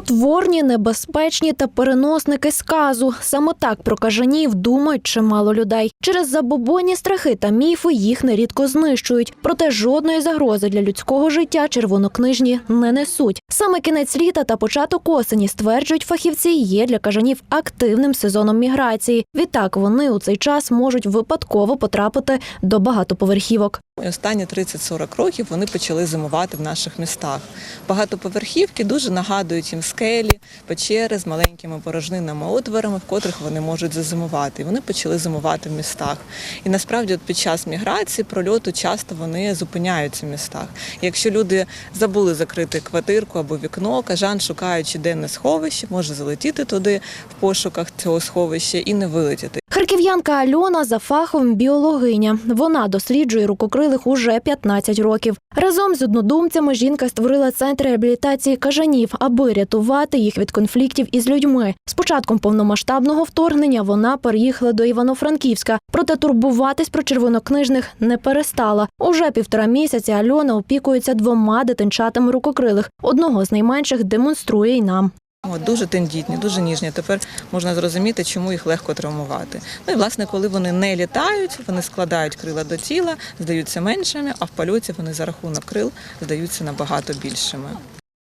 Потворні, небезпечні та переносники сказу. Саме так про кажанів думають чимало людей. Через забобонні страхи та міфи їх нерідко знищують. Проте жодної загрози для людського життя червонокнижні не несуть. Саме кінець літа та початок осені стверджують фахівці, є для кажанів активним сезоном міграції. Відтак вони у цей час можуть випадково потрапити до багатоповерхівок. Останні 30-40 років вони почали зимувати в наших містах. Багатоповерхівки дуже нагадують їм скелі, печери з маленькими порожнинами отворами, в котрих вони можуть зазимувати. І вони почали зимувати в містах. І насправді, от під час міграції прольоту часто вони зупиняються в містах. Якщо люди забули закрити квартирку або вікно, кажан, шукаючи денне сховище, може залетіти туди в пошуках цього сховища і не вилетіти. Харків'янка Альона за фахом біологиня. Вона досліджує рукокрилих уже 15 років. Разом з однодумцями жінка створила центр реабілітації кажанів, аби рятувати їх від конфліктів із людьми. З початком повномасштабного вторгнення вона переїхала до Івано-Франківська, проте турбуватись про червонокнижних не перестала. Уже півтора місяця Альона опікується двома дитинчатами рукокрилих. Одного з найменших демонструє й нам. От, дуже тендітні, дуже ніжні. Тепер можна зрозуміти, чому їх легко травмувати. Ну і власне, коли вони не літають, вони складають крила до тіла, здаються меншими, а в польоті вони за рахунок крил здаються набагато більшими.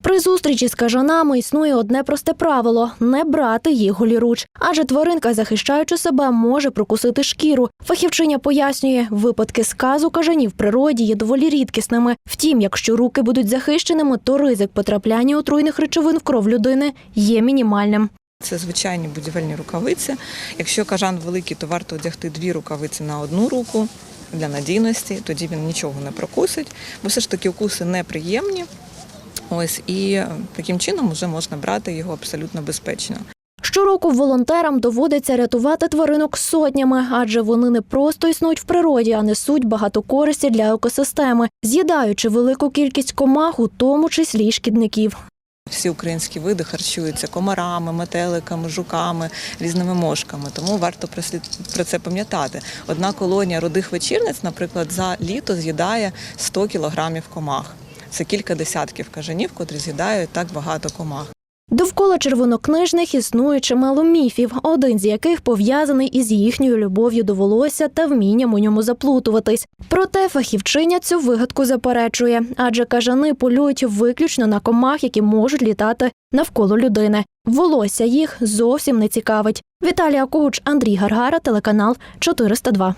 При зустрічі з кажанами існує одне просте правило не брати їх голіруч, адже тваринка, захищаючи себе, може прокусити шкіру. Фахівчиня пояснює, випадки сказу кажанів в природі є доволі рідкісними. Втім, якщо руки будуть захищеними, то ризик потрапляння отруйних речовин в кров людини є мінімальним. Це звичайні будівельні рукавиці. Якщо кажан великий, то варто одягти дві рукавиці на одну руку для надійності, тоді він нічого не прокусить, бо все ж таки укуси неприємні. Ось і е, таким чином вже можна брати його абсолютно безпечно. Щороку волонтерам доводиться рятувати тваринок сотнями, адже вони не просто існують в природі, а несуть багато користі для екосистеми, з'їдаючи велику кількість комах, у тому числі й шкідників. Всі українські види харчуються комарами, метеликами, жуками, різними мошками. Тому варто про це пам'ятати. Одна колонія рудих вечірниць, наприклад, за літо з'їдає 100 кілограмів комах. Це кілька десятків кажанів, котрі з'їдають так багато комах. Довкола червонокнижних існує чимало міфів, один з яких пов'язаний із їхньою любов'ю до волосся та вмінням у ньому заплутуватись. Проте фахівчиня цю вигадку заперечує, адже кажани полюють виключно на комах, які можуть літати навколо людини. Волосся їх зовсім не цікавить. Віталія Когуч, Андрій Гаргара, телеканал 402.